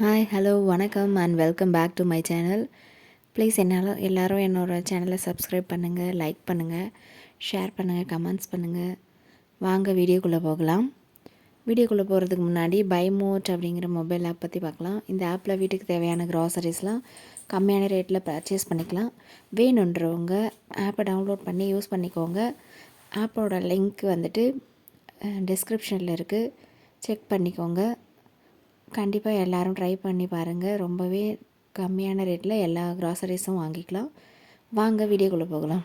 Hi hello வணக்கம் and welcome back to my channel please என்னால் எல்லோரும் என்னோடய சேனலை சப்ஸ்கிரைப் பண்ணுங்கள் லைக் பண்ணுங்கள் ஷேர் பண்ணுங்கள் கமெண்ட்ஸ் பண்ணுங்கள் வாங்க வீடியோக்குள்ளே போகலாம். வீடியோக்குள்ளே போகிறதுக்கு முன்னாடி பைமோட் அப்படிங்கிற மொபைல் ஆப் பற்றி பார்க்கலாம். இந்த ஆப்பில் வீட்டுக்கு தேவையான க்ராசரிஸ்லாம் கம்மியான ரேட்டில் பர்ச்சேஸ் பண்ணிக்கலாம். வேணுன்றவங்க ஆப்பை டவுன்லோட் பண்ணி யூஸ் பண்ணிக்கோங்க. ஆப்போட லிங்க் வந்துட்டு டிஸ்கிரிப்ஷனில் இருக்குது செக் பண்ணிக்கோங்க. கண்டிப்பாக எல்லோரும் ட்ரை பண்ணி பாருங்கள் ரொம்பவே கம்மியான ரேட்டில் எல்லா க்ராசரிஸும் வாங்கிக்கலாம். வாங்க வீடியோக்குள்ளே போகலாம்.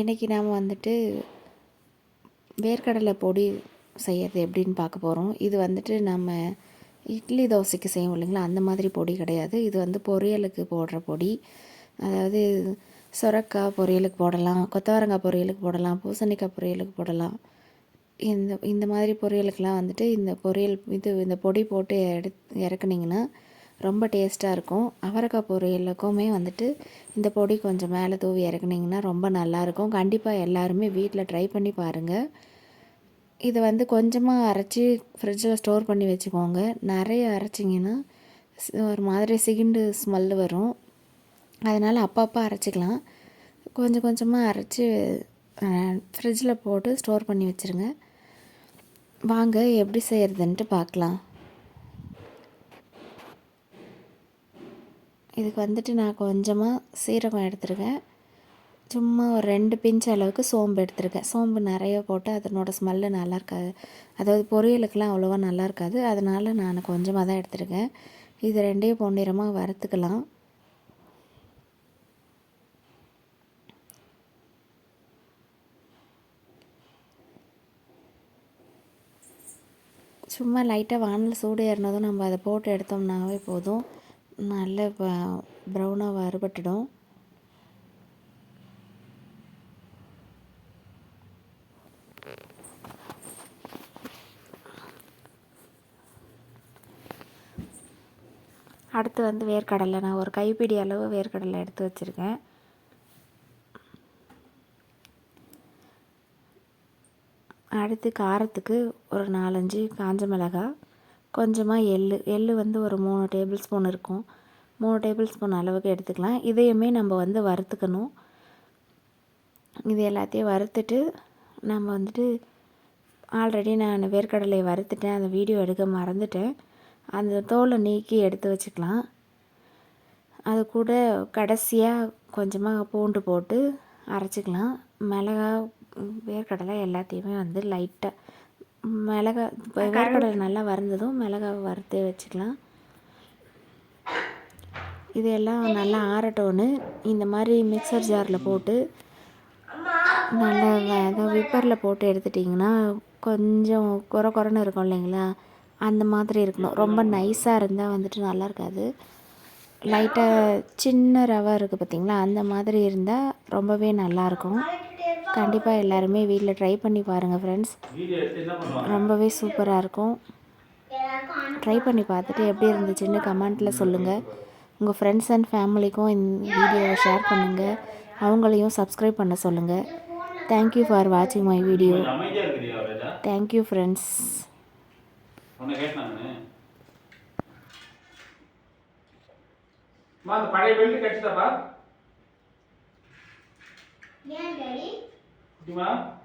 இன்றைக்கி நாம் வந்துட்டு வேர்க்கடலை பொடி செய்யறது எப்படின்னு பார்க்க போகிறோம் இது வந்துட்டு நம்ம இட்லி தோசைக்கு செய்வோம் இல்லைங்களா? அந்த மாதிரி பொடி கிடையாது. இது வந்து பொரியலுக்கு போடுற பொடி. அதாவது சுரக்காய் பொரியலுக்கு போடலாம் கொத்தவரங்காய் பொரியலுக்கு போடலாம் பூசணிக்காய் பொரியலுக்கு போடலாம். இந்த இந்த மாதிரி பொரியலுக்கெலாம் வந்துட்டு இந்த பொரியல் இது இந்த பொடி போட்டு எடு இறக்குனிங்கன்னா ரொம்ப டேஸ்ட்டாக இருக்கும். அவரைக்காய் பொரியலுக்குமே வந்துட்டு இந்த பொடி கொஞ்சம் மேலே தூவி இறக்குனிங்கன்னா ரொம்ப நல்லாயிருக்கும் கண்டிப்பாக எல்லாருமே வீட்டில் ட்ரை பண்ணி பாருங்கள் இதை வந்து கொஞ்சமாக அரைச்சி ஃப்ரிட்ஜில் ஸ்டோர் பண்ணி வச்சுக்கோங்க. நிறைய அரைச்சிங்கன்னா ஒரு மாதிரி சிகிண்டு ஸ்மெல்லு வரும். அதனால் அப்பப்போ அரைச்சிக்கலாம். கொஞ்சம் கொஞ்சமாக அரைச்சி ஃப்ரிட்ஜில் போட்டு ஸ்டோர் பண்ணி வச்சுருங்க. வாங்க எப்படி செய்கிறதுன்ட்டு பார்க்கலாம். இதுக்கு வந்துட்டு நான் கொஞ்சமாக சீரகம் எடுத்துருக்கேன். சும்மா ஒரு ரெண்டு பிஞ்ச் அளவுக்கு சோம்பு எடுத்துருக்கேன். சோம்பு நிறைய போட்டு அதனோட ஸ்மெல்லு நல்லா இருக்காது. அதாவது பொரியலுக்கெலாம் அவ்வளோவா நல்லா இருக்காது. அதனால் நான் கொஞ்சமாக தான் எடுத்துருக்கேன். இது ரெண்டையும் பொன்னிறமாக வறுத்துக்கலாம். சும்மா லைட்டாக வானல் சூடு ஏறினதும் நம்ம அதை போட்டு எடுத்தோம்னாவே போதும். நல்ல ப்ரௌனாக வறுபட்டுடும். அடுத்து வந்து வேர்க்கடலை. நான் ஒரு கைப்பிடி அளவு வேர்க்கடலை எடுத்து வச்சுருக்கேன். அடுத்து காரத்துக்கு ஒரு நாலஞ்சு காஞ்ச மிளகாய் கொஞ்சமாக எள் எள் வந்து ஒரு மூணு டேபிள் ஸ்பூன் இருக்கும். மூணு டேபிள் ஸ்பூன் அளவுக்கு எடுத்துக்கலாம். இதையுமே நம்ம வந்து வறுத்துக்கணும். இது எல்லாத்தையும் வறுத்துட்டு நம்ம வந்துட்டு ஆல்ரெடி நான் வேர்க்கடலையை வறுத்துட்டேன். அந்த வீடியோ எடுக்க மறந்துட்டேன். அந்த தோலை நீக்கி எடுத்து வச்சுக்கலாம். அது கூட கடைசியாக கொஞ்சமாக பூண்டு போட்டு அரைச்சிக்கலாம். மிளகா வேர்க்கடலை எல்லாத்தையுமே வந்து லைட்டாக மிளகா வேர்க்கடலை நல்லா வறுந்ததும் மிளகாவை வறுத்து வச்சுக்கலாம். இதெல்லாம் நல்லா ஆறட்டோன்னு இந்த மாதிரி மிக்சர் ஜாரில் போட்டு நல்லா அதாவது விப்பரில் போட்டு எடுத்துட்டிங்கன்னா கொஞ்சம் குறை குறைன்னு இருக்கும் இல்லைங்களா? அந்த மாதிரி இருக்கணும். ரொம்ப நைஸாக இருந்தால் வந்துட்டு நல்லா இருக்காது. லைட்டாக சின்ன ரவை இருக்குது பார்த்திங்களா அந்த மாதிரி இருந்தால் ரொம்பவே நல்லாயிருக்கும் கண்டிப்பாக எல்லாருமே வீட்டில் ட்ரை பண்ணி பாருங்கள் ஃப்ரெண்ட்ஸ் ரொம்பவே சூப்பராக இருக்கும். ட்ரை பண்ணி பார்த்துட்டு எப்படி இருந்துச்சுன்னு கமெண்ட்டில் சொல்லுங்கள் உங்கள் ஃப்ரெண்ட்ஸ் அண்ட் ஃபேமிலிக்கும் இந்த வீடியோவை ஷேர் பண்ணுங்கள் அவங்களையும் சப்ஸ்கிரைப் பண்ண சொல்லுங்கள் தேங்க்யூ ஃபார் வாட்சிங் my video thank you friends பழைய பெல்ட் கட்டிட்டாப்பா Vamos lá?